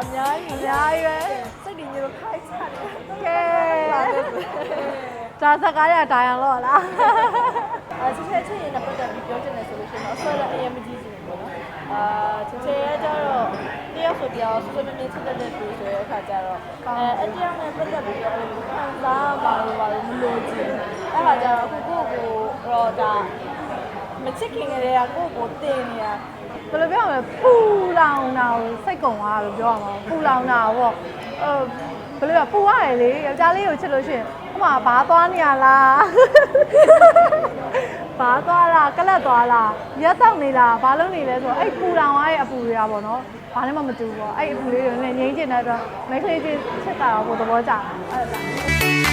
အများကြီးအများကြီးပဲစိတ်တွေညိုခိုင်းစားတယ်ကဲဒါစကားရဒါရန်လို့လားအဲချစ်ချစ်ချင်းနဲ့ပတ်သက်ပြီးပြောချင်တယ်ဆိုလို့ရှိရင်တော့အဆွဲလည်းအရင်မကြည့်ချင်ဘူးပေါ့နော်အာချစ်ချစ်ရကြတော့တယောက်ဆိုတယောက်ဆွဆွမင်းချစ်တဲ့တဲ့သူဆိုတဲ့အခါကျတော့အဲအတယောက်နဲ့ပတ်သက်ပြီးတော့ခံစားပါလို့ပါလို့မလို့ချင်အဲ့ဒါကြတော့အခုကိုကိုတော့ဒါမချစ်ခင်ကလေးကကိုကိုတင်နေတာဘယ်လိုပြောမလဲပူလောင် စိတ်ကုံသွားလို့ပြောရမှာပူလောင်တာပေါ့အဲဘယ်လိုပြောပူရတယ်လေယောက်ျားလေးကိုချစ်လို့ရှိရင်ဟိုမှာဘာသွားနေရလားဘာသွားလားကလတ်သွားလားရက်တော့နေလားဘာလုပ်နေလဲဆိုတော့အဲ့ပူလောင်ရတဲ့အပူတွေကပေါ့နော်ဘာနဲ့မှမတူဘူးပေါ့အဲ့အပူလေးတွေနဲ့ငြိမ်းချင်တဲ့အတွက်မိန်းကလေးချင်းချစ်တာတော့ဘုသဘောကျတာအဲ့ဒါ